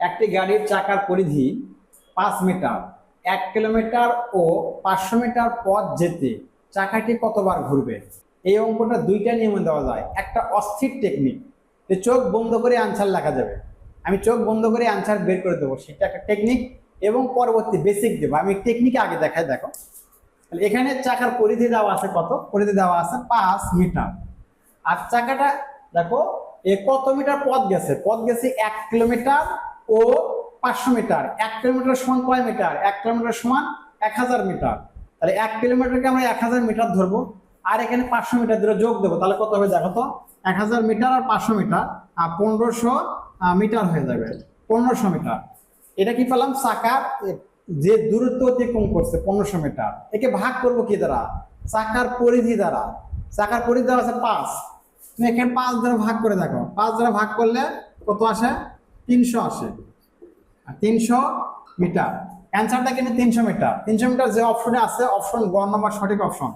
একটি গাড়ির চাকার পরিধি পাঁচ মিটার, এক কিলোমিটার ও পাঁচশো মিটার পথ যেতে চাকাটি কতবার ঘুরবে? এই অঙ্কটা দুইটা নিয়মে দেওয়া যায়। একটা অস্থির টেকনিক যে চোখ বন্ধ করে আনসার লেখা যাবে। আমি চোখ বন্ধ করে আনসার বের করে দেবো, সেটা একটা টেকনিক এবং পরবর্তী বেসিক দেবো। আমি টেকনিকে আগে দেখাই, দেখো। তাহলে এখানে চাকার পরিধি দেওয়া আছে কত? পরিধি দেওয়া আছে পাঁচ মিটার। আর চাকাটা, দেখো, এ কত মিটার পথ গেছে? পথ গেছে এক কিলোমিটার ও পাঁচশো মিটার, এক কিলোমিটার সমান কয় মিটার? এক কিলোমিটার সমান এক হাজার মিটার। তাহলে এক কিলোমিটারকে আমরা এক হাজার মিটার ধরবো, আর এখানে পাঁচশো মিটার ধরে যোগ দেবো, তাহলে কত হবে দেখো তো? এক হাজার মিটার আর পাঁচশো মিটার, আর পনেরোশো মিটার হয়ে যাবে, পনেরোশো মিটার। এটা কি পেলাম? চাকার যে দূরত্ব অতিক্রম করছে, পনেরোশো মিটার। একে ভাগ করব কি দ্বারা? চাকার পরিধি দ্বারা। চাকার পরিধি দ্বারা আছে পাঁচ। তুমি এখানে পাঁচ দ্বারা ভাগ করে দেখো। পাঁচ দ্বারা ভাগ করলে কত আসে? তিনশো আর তিনশো মিটার। অ্যান্সারটা কিন্তু তিনশো মিটার। তিনশো মিটার যে অপশনে আছে অপশন গ নম্বর সঠিক অপশন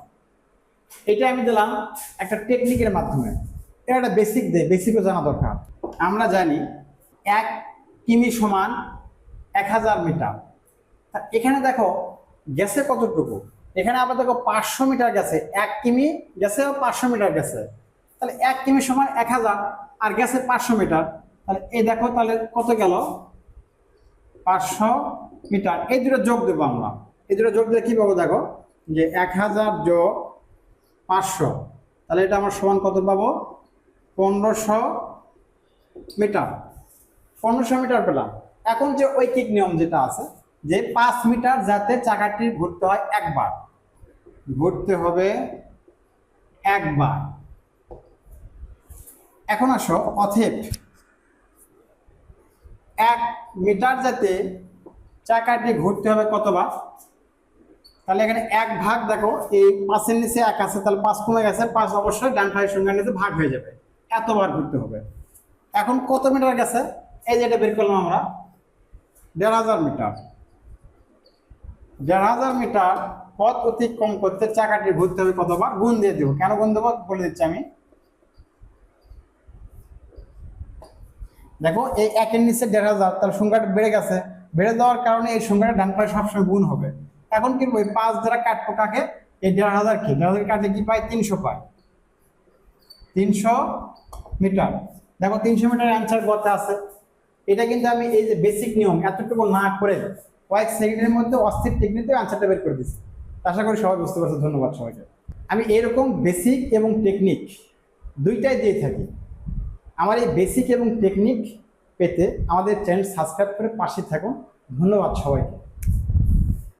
এটা আমি দিলাম একটা টেকনিকের মাধ্যমে। এটা একটা বেসিক দেয় বেসিকও জানা দরকার। আমরা জানি এক কিমি সমান এক হাজার মিটার। এখানে দেখো গ্যাসে কতটুকু? এখানে আবার দেখো পাঁচশো মিটার গেছে। এক কিমি গেছে পাঁচশো মিটার গেছে। তাহলে এক কিমি সমান এক হাজার, আর গেছে পাঁচশো মিটার। তাহলে এই দেখো তাহলে কত গেল? পাঁচশো মিটার। এই দুটো যোগ দেবো আমরা। এই দুটো যোগ দিলে কি পাবো দেখো? যে এক হাজার যোগ পাঁচশো। তাহলে এটা আমার সমান কত পাবো? পনেরোশো মিটার। পনেরোশো মিটার পেলাম। এখন যে ঐকিক নিয়ম যেটা আছে, যে পাঁচ মিটার যাতে চাকাটি ঘুরতে হয় একবার। ঘুরতে হবে একবার। এখন আসো অথেব এক মিটার যাতে চাকাটি ঘুরতে হবে কতবার? তাহলে এখানে এক ভাগ দেখো, এই পাঁচের নিচে এক আছে, তাহলে পাঁচ কমে গেছে, পাঁচ অবশ্যই ডান ভাইয়ের সঙ্গে নিচে ভাগ হয়ে যাবে। এতবার ঘুরতে হবে। এখন কত মিটার গেছে? এই যেটা বের করলাম আমরা, দেড় হাজার মিটার দেড় হাজার মিটার পথ অতিক্রম করতে চাকাটি ঘুরতে হবে কতবার? গুণ দিয়ে দেবো। কেন গুণ দেবো? বলে দিচ্ছি আমি। দেখো, এই একের নিচে দেড় হাজার তার সংখ্যাটা বেড়ে গেছে। বেড়ে যাওয়ার কারণে এই সংখ্যাটা ডান পাশে সবসময় গুণ হবে। এখন কি ওই পাঁচ দ্বারা কাটবো কাকে? এই দেড় হাজার কি? দেড় হাজার কাটলে কি পাই? তিনশো পাই। তিনশো মিটার। দেখো, তিনশো মিটার অ্যান্সার করতে আছে। এটা কিন্তু আমি এই যে বেসিক নিয়ম, এতটুকু না করে কয়েক সেকেন্ডের মধ্যে অস্থির টেকনিকে অ্যান্সারটা বের করে দিচ্ছি। আশা করি সবাই বুঝতে পারছ, ধন্যবাদ সবাইকে। আমি এরকম বেসিক এবং টেকনিক দুইটাই দিয়ে থাকি। আমার এই বেসিক এবং টেকনিক পেতে আমাদের চ্যানেল সাবস্ক্রাইব করে পাশে থাকুন। ধন্যবাদ সবাইকে।